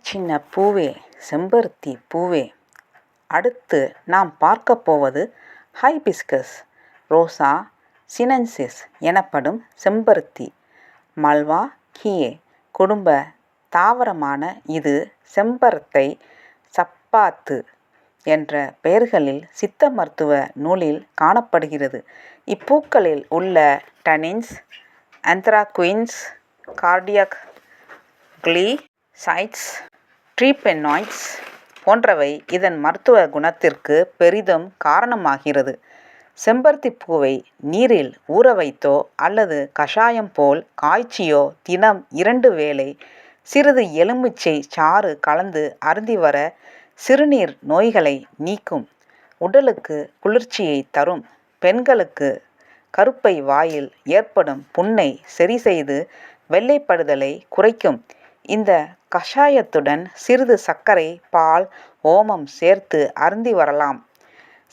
சின்ன பூவே செம்பருத்தி பூவே. அடுத்து நாம் பார்க்கப் போவது ஹைபிஸ்கஸ் ரோசா சினென்சிஸ் எனப்படும் செம்பருத்தி. Malvaceae. குடும்ப தாவரமான இது செம்பரத்தை சப்பாத்து என்ற பெயர்களில் சித்த மருத்துவ நூலில் காணப்படுகிறது. இப்பூக்களில் உள்ள டனின்ஸ் ஆந்த்ராக்வின்ஸ் கார்டியாக் சைட்ஸ் ட்ரீபெனாய்ட்ஸ் போன்றவை இதன் மருத்துவ குணத்திற்கு பெரிதும் காரணமாகிறது. செம்பருத்தி பூவை நீரில் ஊற வைத்தோ அல்லது கஷாயம் போல் காய்ச்சியோ தினம் இரண்டு வேளை சிறிது எலுமிச்சை சாறு கலந்து அருந்தி வர சிறுநீர் நோய்களை நீக்கும். உடலுக்கு குளிர்ச்சியை தரும். பெண்களுக்கு கருப்பை வாயில் ஏற்படும் புண்ணை சரி செய்து வெள்ளைப்படுதலை குறைக்கும். இந்த கஷாயத்துடன் சிறிது சர்க்கரை பால் ஓமம் சேர்த்து அருந்தி வரலாம்.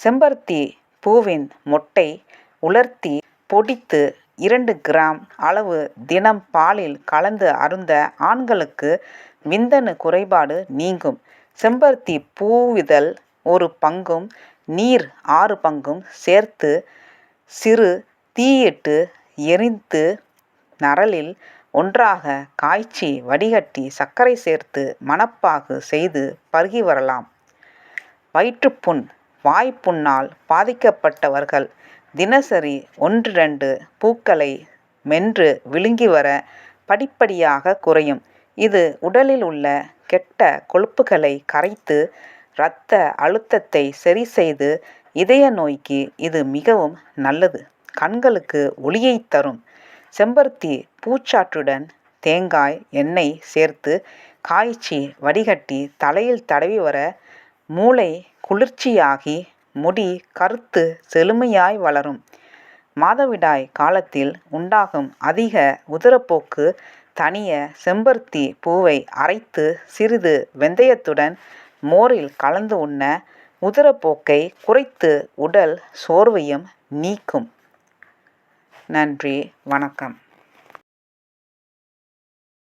செம்பருத்தி பூவின் மொட்டை உலர்த்தி பொடித்து இரண்டு கிராம் அளவு தினம் பாலில் கலந்து அருந்த ஆண்களுக்கு விந்தணு குறைபாடு நீங்கும். செம்பருத்தி பூவிதழ் ஒரு பங்கும் நீர் ஆறு பங்கும் சேர்த்து சிறு தீயிட்டு எரித்து நரலில் ஒன்றாக காய்ச்சி வடிகட்டி சர்க்கரை சேர்த்து மணப்பாகு செய்து பருகி வரலாம். வயிற்றுப்புண் வாய்ப்புண்ணால் பாதிக்கப்பட்டவர்கள் தினசரி ஒன்றிரண்டு பூக்களை மென்று விழுங்கி வர படிப்படியாக குறையும். இது உடலில் உள்ள கெட்ட கொழுப்புகளை கரைத்து இரத்த அழுத்தத்தை சரி செய்து இதய நோய்க்கு இது மிகவும் நல்லது. கண்களுக்கு ஒளியை தரும். செம்பருத்தி பூச்சாற்றுடன் தேங்காய் எண்ணெய் சேர்த்து காய்ச்சி வடிகட்டி தலையில் தடவி வர மூளை குளிர்ச்சியாகி முடி கருத்து செழுமையாய் வளரும். மாதவிடாய் காலத்தில் உண்டாகும் அதிக உதரப்போக்கு தனிய செம்பருத்தி பூவை அரைத்து சிறிது வெந்தயத்துடன் மோரில் கலந்து உண்ண உதரப்போக்கை குறைத்து உடல் சோர்வையும் நீக்கும். நன்றி வணக்கம்.